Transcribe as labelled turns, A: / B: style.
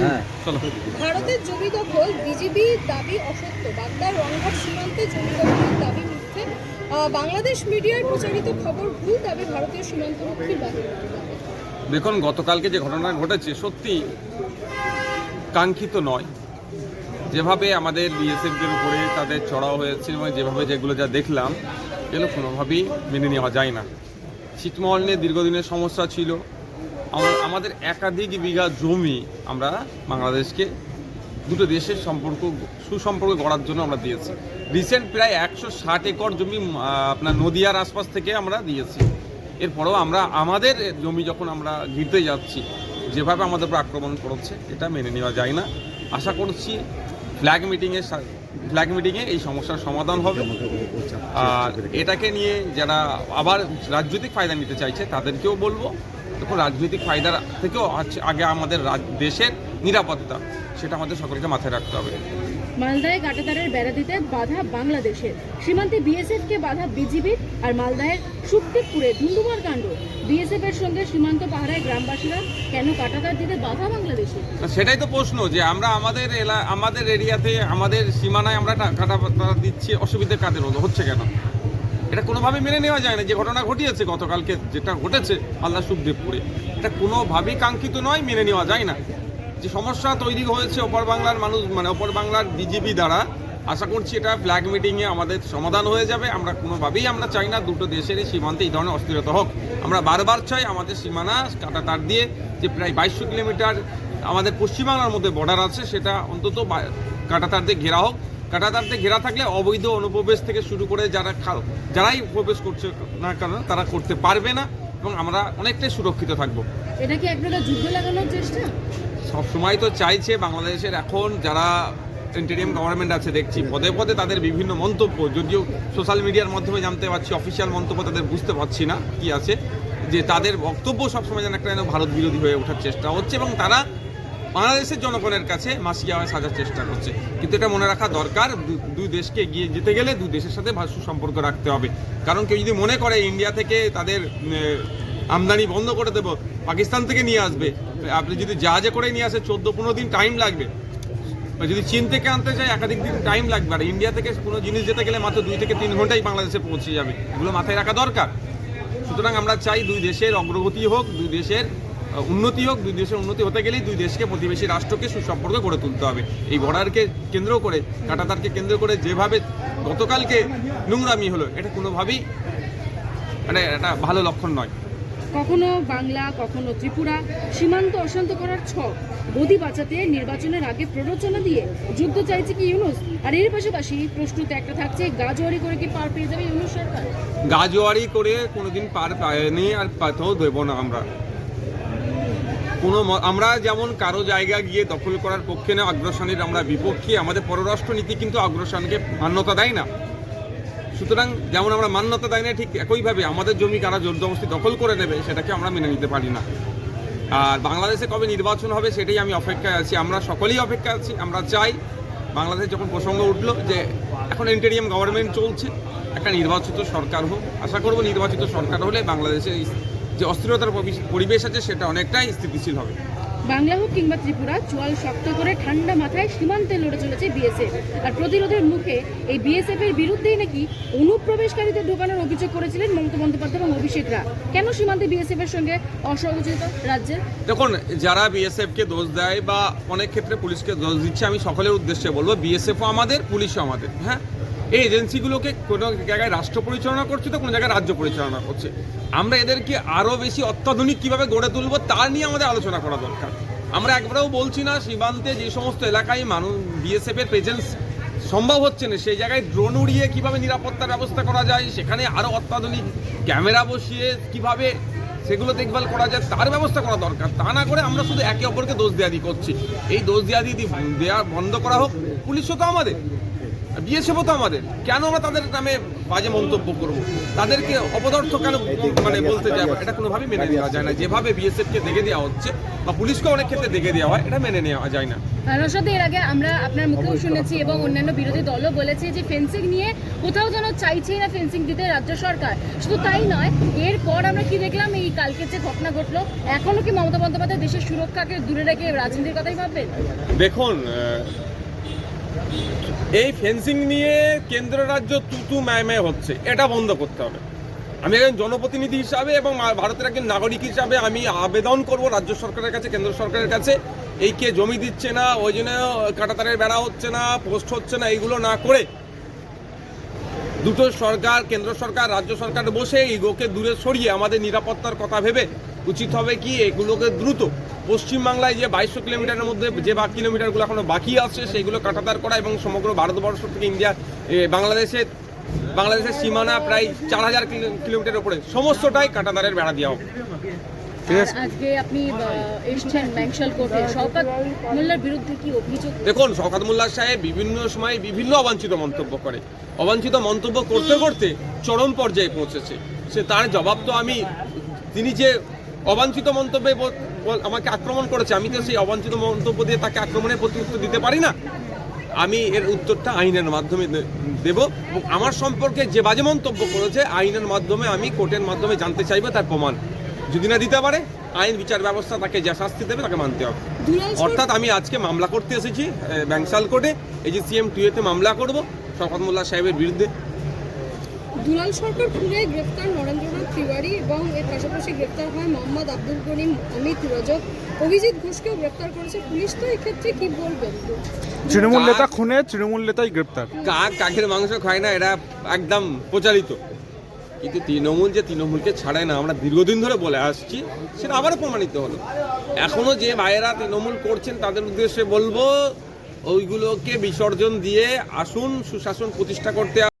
A: হ্যাঁ।
B: ভারতের জমি দখল বিজেপি দাবি অসত্য। বাগদার রংঘাট সীমান্তে জমি দখলের দাবি মিথ্যে। বাংলাদেশ মিডিয়ায় প্রচারিত খবর ভুল দাবি ভারতীয় সীমান্তরক্ষীর
C: দেখুন গতকালকে যে ঘটনা ঘটেছে সত্যি কাঙ্ক্ষিত নয়। যেভাবে আমাদের বিএসএফদের উপরে তাদের চড়াও হয়েছে এবং যেভাবে যেগুলো যা দেখলাম এগুলো কোনোভাবেই মেনে নেওয়া যায় না। ছিটমহল নিয়ে দীর্ঘদিনের সমস্যা ছিল। আমাদের একাধিক বিঘা জমি আমরা বাংলাদেশকে দুটো দেশের সম্পর্ক, সুসম্পর্ক গড়ার জন্য আমরা দিয়েছি। রিসেন্ট প্রায় একশো ষাট একর জমি আপনার নদিয়ার আশপাশ থেকে আমরা দিয়েছি। এরপরেও আমরা আমাদের জমি যখন আমরা ঘিরতে যাচ্ছি, যেভাবে আমাদের উপর আক্রমণ করছে, এটা মেনে নেওয়া যায় না। আশা করছি ফ্ল্যাগ মিটিংয়ে ফ্ল্যাগ মিটিংয়ে এই সমস্যার সমাধান হবে। আর এটাকে নিয়ে যারা আবার রাজনৈতিক ফায়দা নিতে চাইছে, তাদেরকেও বলব দেখুন রাজনৈতিক ফায়দার থেকেও হচ্ছে আগে আমাদের দেশের নিরাপত্তা সেটা আমাদের সকলকে মাথায় রাখতে হবে।
B: মালদায় কাটাতারের বেড়া দিতে বাধা বাংলাদেশের। সীমান্তে বিএসএফ কে বাধা বিজিবির আর মালদায়ের সুক্তিপুরে ধুন্ধুমার কাণ্ড। বিএসএফ এর সঙ্গে সীমান্ত পাহারায় গ্রামবাসীরা কেন কাটাতার দিতে বাধা বাংলাদেশের
C: সেটাই তো প্রশ্ন যে আমরা আমাদের এলা আমাদের এরিয়াতে আমাদের সীমানায় আমরা কাটা দিচ্ছি অসুবিধে কাদের হলো? হচ্ছে কেন? এটা কোনোভাবে মেনে নেওয়া যায় না। যে ঘটনা ঘটিয়েছে গতকালকে, যেটা ঘটেছে আল্লাহ সুখদেবপুরে, এটা কোনোভাবেই কাঙ্ক্ষিত নয়, মেনে নেওয়া যায় না। যে সমস্যা তৈরি হয়েছে ওপর বাংলার মানুষ মানে ওপর বাংলার বিজেপি দ্বারা, আশা করছি এটা ফ্ল্যাগ মিটিংয়ে আমাদের সমাধান হয়ে যাবে। আমরা কোনোভাবেই আমরা চাই না দুটো দেশের সীমান্তে এই ধরনের অস্থিরতা হোক। আমরা বারবার চাই আমাদের সীমানা কাটা তার দিয়ে, যে প্রায় বাইশশো কিলোমিটার আমাদের পশ্চিমবাংলার মধ্যে বর্ডার আছে, সেটা অন্তত বা- কাঁটাতার দিয়ে ঘেরা হোক। কাঁটাতার দিয়ে ঘেরা থাকলে অবৈধ অনুপ্রবেশ থেকে শুরু করে যারা যারাই প্রবেশ করছে না কেন তারা করতে পারবে না এবং আমরা অনেকটাই সুরক্ষিত থাকব।
B: এটা কি এক প্রকার যুদ্ধ লাগানোর চেষ্টা?
C: সবসময় তো চাইছে বাংলাদেশের এখন যারা ইন্টারিয়াম গভর্নমেন্ট আছে দেখছি পদে পদে তাদের বিভিন্ন মন্তব্য যদিও সোশ্যাল মিডিয়ার মাধ্যমে জানতে পারছি অফিসিয়াল মন্তব্য তাদের বুঝতে পারছি না কি আছে যে তাদের বক্তব্য সবসময় যেন একটা যেন ভারত বিরোধী হয়ে ওঠার চেষ্টা হচ্ছে এবং তারা বাংলাদেশের জনগণের কাছে মাসিয়া হয়ে সাজার চেষ্টা করছে। কিন্তু এটা মনে রাখা দরকার দুই দেশকে এগিয়ে যেতে গেলে দুই দেশের সাথে ভালো সম্পর্ক রাখতে হবে। কারণ কেউ যদি মনে করে ইন্ডিয়া থেকে তাদের আমদানি বন্ধ করে দেবো, পাকিস্তান থেকে নিয়ে আসবে, আপনি যদি জাহাজে করে নিয়ে আসে চোদ্দ পনেরো দিন টাইম লাগবে। যদি চীন থেকে আনতে চাই একাধিক দিন টাইম লাগবে। আর ইন্ডিয়া থেকে কোনো জিনিস যেতে গেলে মাত্র দুই থেকে তিন ঘন্টাই বাংলাদেশে পৌঁছে যাবে। এগুলো মাথায় রাখা দরকার। সুতরাং আমরা চাই দুই দেশের অগ্রগতি হোক, দুই দেশের উন্নতি হোক দুই দেশের উন্নতি হতে গেলেই দুই দেশকে প্রতিবেশী রাষ্ট্রকে সুসম্পর্ক গড়ে তুলতে হবে। এই বর্ডারকে কেন্দ্র করে কাটাতারকে কেন্দ্র করে যেভাবে গতকালকে নোংরামি হলো এটা কোনোভাবেই মানে এটা ভালো লক্ষণ নয়।
B: কখনো বাংলা কখনো ত্রিপুরা সীমান্ত অশান্ত করার ছক গদি বাঁচাতে নির্বাচনের আগে প্ররোচনা দিয়ে যুদ্ধ চাইছে কি ইউনুস? আর এর পাশাপাশি প্রশ্নতে একটা থাকছে গাজোয়ারি করে কি পার পেয়ে যাবে ইউনুস সরকার?
C: গাজোয়ারি করে কোনোদিন পার পায়নি আর পাতেও দেবো না আমরা। কোনো আমরা যেমন কারও জায়গা গিয়ে দখল করার পক্ষে না অগ্রসনের আমরা বিপক্ষে, আমাদের পররাষ্ট্র নীতি কিন্তু অগ্রসনকে মান্যতা দেয় না। সুতরাং যেমন আমরা মান্যতা দেয় না, ঠিক একইভাবে আমাদের জমি কারা জোর জবরদস্তি দখল করে নেবে, সেটাকে আমরা মেনে নিতে পারি না। আর বাংলাদেশে কবে নির্বাচন হবে, সেটাই আমি অপেক্ষায় আছি। আমরা সকলেই অপেক্ষায় আছি, আমরা চাই বাংলাদেশ যখন প্রসঙ্গ উঠল যে এখন ইন্টেরিয়াম গভর্নমেন্ট চলছে, একটা নির্বাচিত সরকার হোক। আশা করব নির্বাচিত সরকার হলে বাংলাদেশে যে অস্থিরতার পরিবেশ- আছে সেটা অনেকটাই স্থিতিশীল হবে।
B: বাংলা হোক কিংবা ত্রিপুরা চোয়াল শক্ত করে ঠান্ডা মাথায় সীমান্তে লড়ে চলেছে বিএসএফ। আর প্রতিরোধের মুখে এই বিএসএফ এর বিরুদ্ধেই নাকি অনুপ্রবেশকারীদের ঢোকানোর অভিযোগ করেছিলেন মমতা বন্দ্যোপাধ্যায় এবং অভিষেকরা। কেন সীমান্তে বিএসএফ এর সঙ্গে অসহযোগিত রাজ্যের?
C: দেখুন যারা বিএসএফকে দোষ দেয় বা অনেক ক্ষেত্রে পুলিশকে দোষ দিচ্ছে আমি সকলের উদ্দেশ্যে বলব বিএসএফও আমাদের পুলিশও আমাদের হ্যাঁ? এই এজেন্সিগুলোকে কোনো জায়গায় রাষ্ট্র পরিচালনা করছে তো কোনো জায়গায় রাজ্য পরিচালনা করছে? আমরা এদেরকে আরও বেশি অত্যাধুনিক কীভাবে গড়ে তুলবো তার নিয়ে আমাদের আলোচনা করা দরকার। আমরা একবারেও বলছি না, সীমান্তে যে সমস্ত এলাকায় মানুষ বিএসএফ এর প্রেজেন্স সম্ভব হচ্ছে না, সেই জায়গায় ড্রোন উড়িয়ে কীভাবে নিরাপত্তার ব্যবস্থা করা যায়, সেখানে আরও অত্যাধুনিক ক্যামেরা বসিয়ে কীভাবে সেগুলো দেখভাল করা যায়, তার ব্যবস্থা করা দরকার। তা না করে আমরা শুধু একে অপরকে দোষ দেওয়া করছি। এই দোষ দেওয়া দিয়ে দেওয়া বন্ধ করা হোক পুলিশও তো আমাদের। বিএসএফও তো আমাদের। কেন আমরা তাদের নামে বাজে মন্তব্য করব? তাদেরকে অপদার্থ কেন মানে বলতে যাব? এটা কোনোভাবেই মেনে নেওয়া যায় না। যেভাবে বিএসএফকে দেখে দেওয়া হচ্ছে বা পুলিশকে অনেক ক্ষেত্রে দেখে দেওয়া হয় এটা মেনে নেওয়া যায় না।
B: রসাদ এর আগে আমরা আপনার মুখেও শুনেছি এবং অন্যান্য বিরোধী দলও বলেছে যে ফেন্সিং নিয়ে কোথাও যেন চাইছেই না ফেন্সিং দিতে রাজ্য সরকার। শুধু তাই নয় এরপর আমরা কি দেখলাম? এই কালকে যে ঘটনা ঘটলো এখনও কি মমতা বন্দ্যোপাধ্যায় দেশের সুরক্ষাকে দূরে রেখে রাজনীতির কথাই ভাববেন?
C: দেখুন এই ফেন্সিং নিয়ে কেন্দ্র রাজ্য তুতু ম্যায় হচ্ছে, এটা বন্ধ করতে হবে। আমি একজন জনপ্রতিনিধি হিসাবে এবং ভারতের একজন নাগরিক হিসাবে আমি আবেদন করব রাজ্য সরকারের কাছে, কেন্দ্র সরকারের কাছে। এই কে জমি দিচ্ছে না, ওই জন্য কাটাতারের বেড়া হচ্ছে না, পোস্ট হচ্ছে না, এইগুলো না করে দুটো সরকার, কেন্দ্র সরকার, রাজ্য সরকার বসে ইগোকে দূরে সরিয়ে আমাদের নিরাপত্তার কথা ভেবে উচিত হবে কি এগুলোকে দ্রুত পশ্চিমবাংলায় যে বাইশশো কিলোমিটারের মধ্যে যে বা কিলোমিটারগুলো এখনও বাকি আছে সেইগুলো কাটাতার করা এবং সমগ্র ভারতবর্ষ থেকে ইন্ডিয়া বাংলাদেশে বাংলাদেশের সীমানা প্রায় চার হাজার কিলোমিটার উপরে। সমস্তটাই কাটাতারের বেড়া দেওয়া হবে।
A: ঠিক আছে।
B: আজকে আপনি আহ, এসছেন ম্যাংশাল কোর্টে। শওকত মোল্লার বিরুদ্ধে কি অভিযোগ?
C: দেখুন শওকত মোল্লা সাহেব বিভিন্ন সময় বিভিন্ন অবাঞ্ছিত মন্তব্য করে। অবাঞ্ছিত মন্তব্য করতে করতে চরম পর্যায়ে পৌঁছেছে। সে তার জবাব তো আমি তিনি যে অবাঞ্ছিত মন্তব্যে আমাকে আক্রমণ করেছে। আমি তো সেই অবাঞ্ছিত মন্তব্য দিয়ে তাকে আক্রমণের প্রতি উত্তর দিতে পারি না। আমি এর উত্তরটা আইনের মাধ্যমে দেব এবং আমার সম্পর্কে যে বাজে মন্তব্য করেছে আইনের মাধ্যমে আমি কোর্টের মাধ্যমে জানতে চাইব তার প্রমাণ। যদি না দিতে পারে আইন বিচার ব্যবস্থা তাকে যা শাস্তি দেবে তাকে মানতে হবে। অর্থাৎ আমি আজকে মামলা করতে এসেছি ব্যাংসাল কোর্টে। এই যে সিএম টুয়েতে মামলা করব শওকত মোল্লা সাহেবের বিরুদ্ধে।
D: দুলাল সরকার গ্রেফতার নরেন্দ্রনাথ তিওয়ারি এবং এর পাশাপাশি গ্রেফতার হয় মোহাম্মদ আব্দুল করিম অমিত রজক। অভিজিৎ ঘোষকেও গ্রেফতার করেছে পুলিশ। তো এক্ষেত্রে কি বলবেন?
A: তৃণমূল নেতা খুনে তৃণমূল নেতাই গ্রেপ্তার।
C: কাক কাকের মাংস খায় না এটা একদম প্রচারিত। কিন্তু তৃণমূল যে তৃণমূলকে ছাড়ায় না আমরা দীর্ঘদিন ধরে বলে আসছি সেটা আবারও প্রমাণিত হলো। এখনও যে ভাইয়েরা তৃণমূল করছেন তাদের উদ্দেশ্যে বলব ওইগুলোকে বিসর্জন দিয়ে আসুন সুশাসন প্রতিষ্ঠা করতে